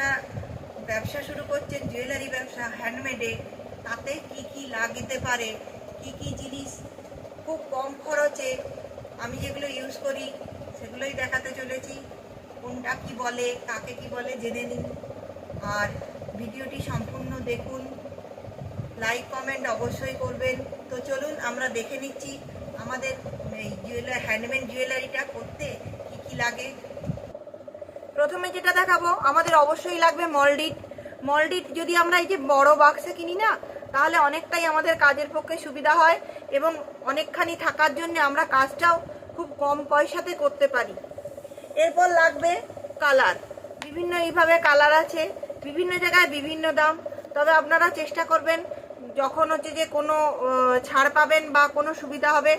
আমরা ব্যবসা শুরু করছেন জুয়েলারি ব্যবসা হ্যান্ডমেডে তাতে কি কি লাগতে পারে, কি কি জিনিস খুব কম খরচে আমি যেগুলো ইউজ করি, সেগুলোই দেখাতে চলেছি। কোনটা কি বলে, কাকে কি বলে জেনে নিন। আর ভিডিওটি সম্পূর্ণ দেখুন লাইক কমেন্ট অবশ্যই করবেন। তো চলুন, আমরা দেখে নিচ্ছি আমাদের এই জুয়েলারি হ্যান্ডমেড জুয়েলারিটা করতে কি কি লাগে। প্রথমে যেটা দেখাবো, আমাদের অবশ্যই লাগবে মলডিট মলডিট যদি আমরা এই যে বড় বাক্সে কিনি না, তাহলে অনেকটাই আমাদের কাজের পক্ষে সুবিধা হয় এবং অনেকখানি থাকার জন্য আমরা কাজটাও খুব কম পয়সাতে করতে পারি। এরপর লাগবে কালার বিভিন্ন এইভাবে কালার আছে, বিভিন্ন জায়গায় বিভিন্ন দাম। তবে আপনারা চেষ্টা করবেন, যখন হচ্ছে যে কোনো ছাড় পাবেন বা কোনো সুবিধা হবে,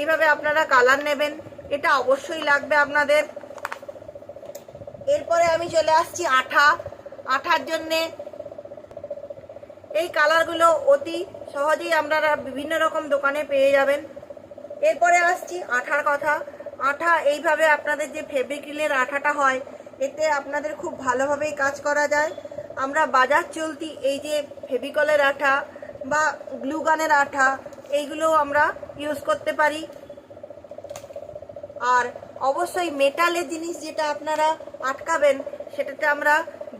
এইভাবে আপনারা কালার নেবেন। এটা অবশ্যই লাগবে আপনাদের। এরপরে আমি চলে আসছি আঠা। আঠার জন্যে এই কালারগুলো অতি সহজেই আপনারা বিভিন্ন রকম দোকানে পেয়ে যাবেন। এরপরে আসছি আঠার কথা। আঠা এইভাবে আপনাদের যে ফেব্রিক্রিলের আঠাটা হয়, এতে আপনাদের খুব ভালোভাবেই কাজ করা যায়। আমরা বাজার চলতি এই যে ফেভিকলের আঠা বা গ্লুগানের আঠা এইগুলো আমরা ইউজ করতে পারি। আর অবশ্যই মেটালের জিনিস যেটা আপনারা আটকাবেন, সেটাতে আমরা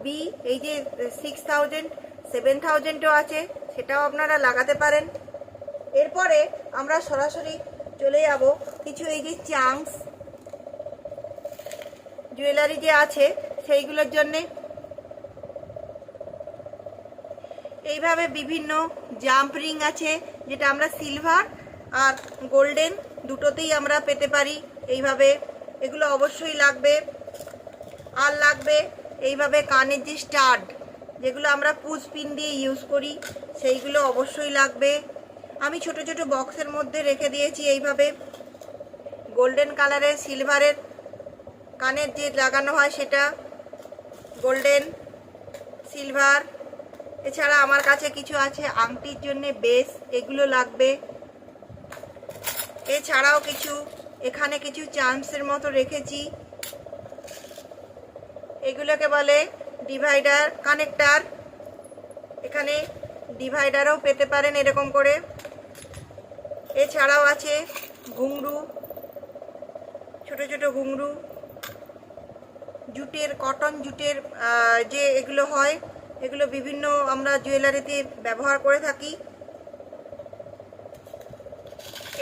বি এই যে সিক্স থাউজেন্ড সেভেন থাউজেন্ডও আছে, সেটাও আপনারা লাগাতে পারেন। এরপরে আমরা সরাসরি চলে যাব কিছু এই যে চাংস জুয়েলারি যে আছে, সেইগুলোর জন্যে। এইভাবে বিভিন্ন জাম্প রিং আছে, যেটা আমরা সিলভার আর গোল্ডেন দুটোতেই আমরা পেতে পারি। এইভাবে এগুলো অবশ্যই লাগবে। আর লাগবে এইভাবে কানের যে স্টাড যেগুলো আমরা পুজ পিন দিয়ে ইউজ করি, সেইগুলো অবশ্যই লাগবে। আমি ছোট ছোট বক্সের মধ্যে রেখে দিয়েছি এইভাবে। গোল্ডেন কালারের সিলভারের কানের যে লাগানো হয় সেটা গোল্ডেন সিলভার এছাড়া আমার কাছে কিছু আছে, আংটির জন্য বেস, এগুলো লাগবে। এছাড়াও কিছু এখানে কিছু চান্সের মতো রেখেছি। এগুলোকে বলে ডিভাইডার কানেক্টার এখানে ডিভাইডারও পেতে পারেন এরকম করে। এছাড়াও আছে ঘুংরু ছোট ছোট ঘুংরু জুটের কটন জুটের যে এগুলো হয়, এগুলো বিভিন্ন আমরা জুয়েলারিতে ব্যবহার করে থাকি।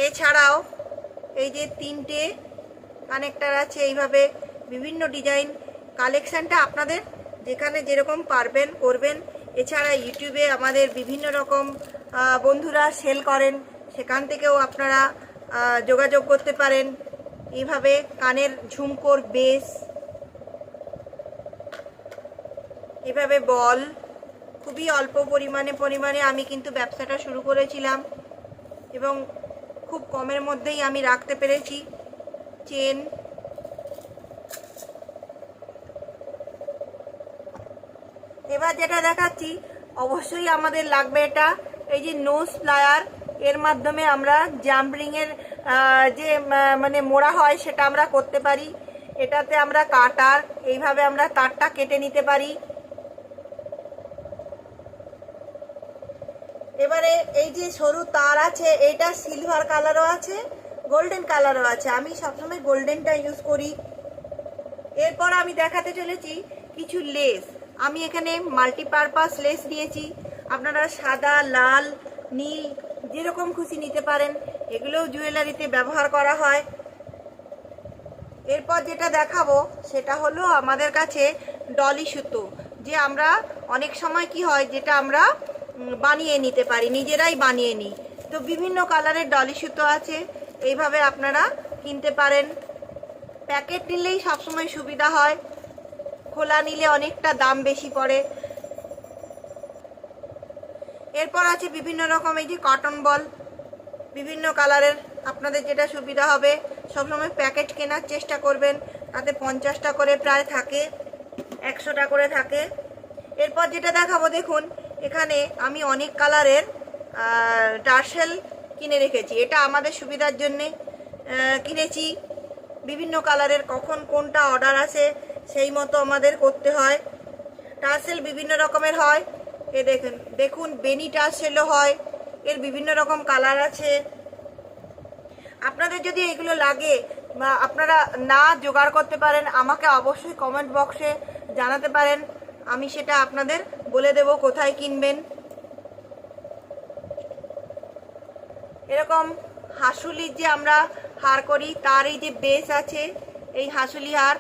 এছাড়াও এই যে তিনটে কানেক্টার আছে, এইভাবে বিভিন্ন ডিজাইন কালেকশানটা আপনাদের যেখানে যেরকম পারবেন, করবেন। এছাড়া ইউটিউবে আমাদের বিভিন্ন রকম বন্ধুরা সেল করেন। সেখান থেকেও আপনারা যোগাযোগ করতে পারেন। এইভাবে কানের ঝুমকোর বেস এভাবে বল, খুবই অল্প পরিমাণে পরিমাণে আমি কিন্তু ব্যবসাটা শুরু করেছিলাম। এবং খুব কমের মধ্যেই আমি রাখতে পেরেছি। চেন। এবার যেটা দেখাচ্ছি, অবশ্যই আমাদের লাগবে এটা, এই যে নোজ প্লায়ার এর মাধ্যমে আমরা জাম্পরিংয়ের যে মানে মোড়া হয় সেটা আমরা করতে পারি। এটাতে আমরা কাটার, এইভাবে আমরা তারটা কেটে নিতে পারি। এবারে এই যে সরু তার আছে এটা সিলভার কালারও আছে গোল্ডেন কালারও আছে। আমি সবসময় গোল্ডেনটা ইউজ করি। এরপর আমি দেখাতে চলেছি কিছু লেস আমি এখানে মাল্টিপারপাস লেস নিয়েছি আপনারা সাদা, লাল, নীল, যেরকম খুশি নিতে পারেন, এগুলোও জুয়েলারিতে ব্যবহার করা হয়। এরপর যেটা দেখাবো, সেটা হলো আমাদের কাছে ডলি সুতো। যে আমরা অনেক সময় কি হয়, যেটা আমরা বানিয়ে নিতে পারি, নিজেরাই বানিয়ে নিই। তো বিভিন্ন কালারের ডলি সুতো আছে, এইভাবে আপনারা কিনতে পারেন। প্যাকেট নিলেই সবসময় সুবিধা হয়। খোলা নিলে অনেকটা দাম বেশি পড়ে। এরপর আছে বিভিন্ন রকম, এই যে কটন বল বিভিন্ন কালারের, আপনাদের যেটা সুবিধা হবে, সবসময় প্যাকেট কেনার চেষ্টা করবেন। তাতে পঞ্চাশটা করে প্রায় থাকে, একশোটা করে থাকে। এরপর যেটা দেখাবো, দেখুন এখানে আমি অনেক কালারের টার্সেল কিনে রেখেছি। এটা আমাদের সুবিধার জন্যে কিনেছি। বিভিন্ন কালারের কখন কোনটা অর্ডার আছে, সেই মতো আমাদের করতে হয়। টার্সেল বিভিন্ন রকমের হয়। এ দেখুন দেখুন, বেনি টার্সেলও হয়। এর বিভিন্ন রকম কালার আছে। আপনাদের যদি এগুলো লাগে, বা আপনারা না জোগাড় করতে পারেন, আমাকে অবশ্যই কমেন্ট বক্সে জানাতে পারেন। আমি সেটা আপনাদের বলে দেব, কোথায় কিনবেন। এরকম হাসুলির যে আমরা হার করি, তার এই যে বেস আছে, এই হাসুলি হার।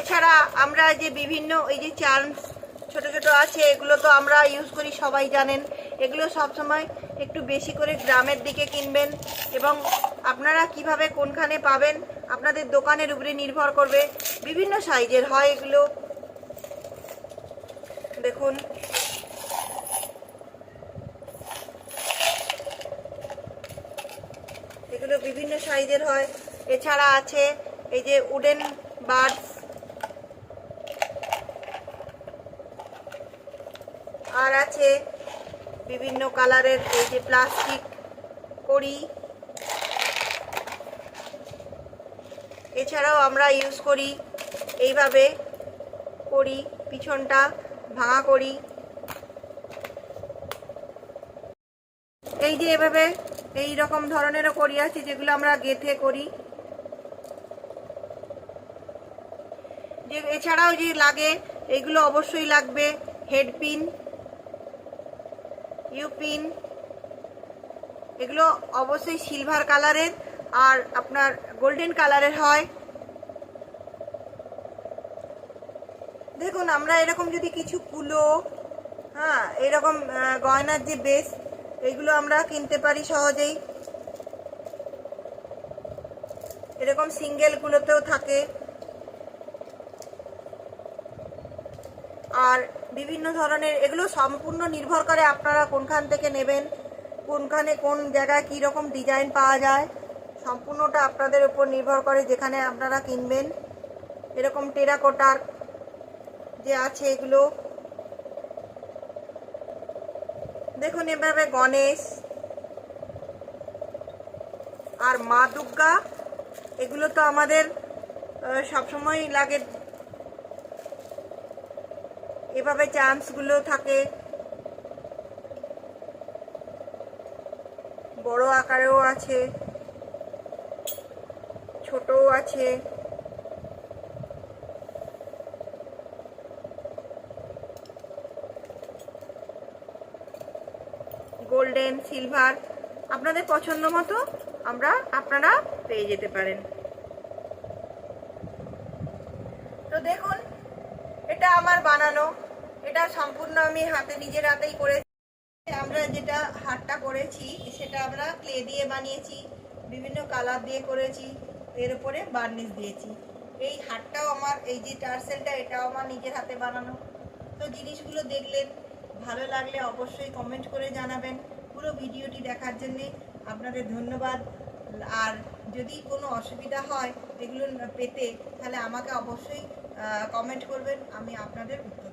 এছাড়া আমরা যে বিভিন্ন এই যে চান্স ছোট ছোট আছে, এগুলো তো আমরা ইউজ করি, সবাই জানেন। এগুলো সব সময় একটু বেশি করে গ্রামের দিকে কিনবেন এবং আপনারা কীভাবে কোনখানে পাবেন আপনাদের দোকানের উপরে নির্ভর করবে বিভিন্ন সাইজের। হয় এগুলো, দেখুন। এগুলো বিভিন্ন সাইজের হয়। এছাড়া আছে এই যে উডেন বার্ডস। আর আছে বিভিন্ন কালারের এই যে প্লাস্টিক করি এছাড়াও আমরা ইউজ করি, এইভাবে করি, পিছনটা ভাঙা করি। এই যে এভাবে এই রকম ধরনেরও করি আছে যেগুলো আমরা গেথে করি। যে এছাড়াও যে লাগে, এগুলো অবশ্যই লাগবে হেড পিন ইউপিন এগুলো অবশ্যই সিলভার কালারের আর আপনার গোল্ডেন কালারের হয়। দেখুন, আমরা এরকম যদি কিছু কুলো হ্যাঁ এরকম গয়নার যে বেস এগুলো আমরা কিনতে পারি সহজেই। এরকম সিঙ্গেলগুলোতেও থাকে। আর বিভিন্ন ধরনের, এগুলো সম্পূর্ণ নির্ভর করে আপনারা কোনখান থেকে নেবেন, কোনখানে কোন জায়গায় কী রকম ডিজাইন পাওয়া যায়। সম্পূর্ণটা আপনাদের উপর নির্ভর করে যেখানে আপনারা কিনবেন। এরকম টেরাকোটার যে আছে এগুলো। দেখুন এভাবে গণেশ আর মা দুর্গা, এগুলো তো আমাদের সবসময় লাগে। এভাবে চান্সগুলো থাকে। বড় আকারেও আছে। ছোটও আছে। গোল্ডেন সিলভার আপনাদের পছন্দ মতো আমরা আপনারা পেয়ে যেতে পারেন। তো দেখুন, এটা আমার বানানো। এটা সম্পূর্ণ আমি হাতে, নিজের হাতেই করেছি। আমরা যেটা হাটটা করেছি, সেটা আমরা ক্লে দিয়ে বানিয়েছি, বিভিন্ন কালার দিয়ে করেছি। এর উপরে বার্নিশ দিয়েছি। এই হাটটাও আমার, এই যে টার্সেলটা, এটাও আমার নিজের হাতে বানানো। তো জিনিসগুলো দেখলেন, ভালো লাগলে অবশ্যই কমেন্ট করে জানাবেন। পুরো ভিডিওটি দেখার জন্যে আপনাদের ধন্যবাদ। আর যদি কোনো অসুবিধা হয় এগুলো পেতে, তাহলে আমাকে অবশ্যই কমেন্ট করবেন, আমি আপনাদের উত্তর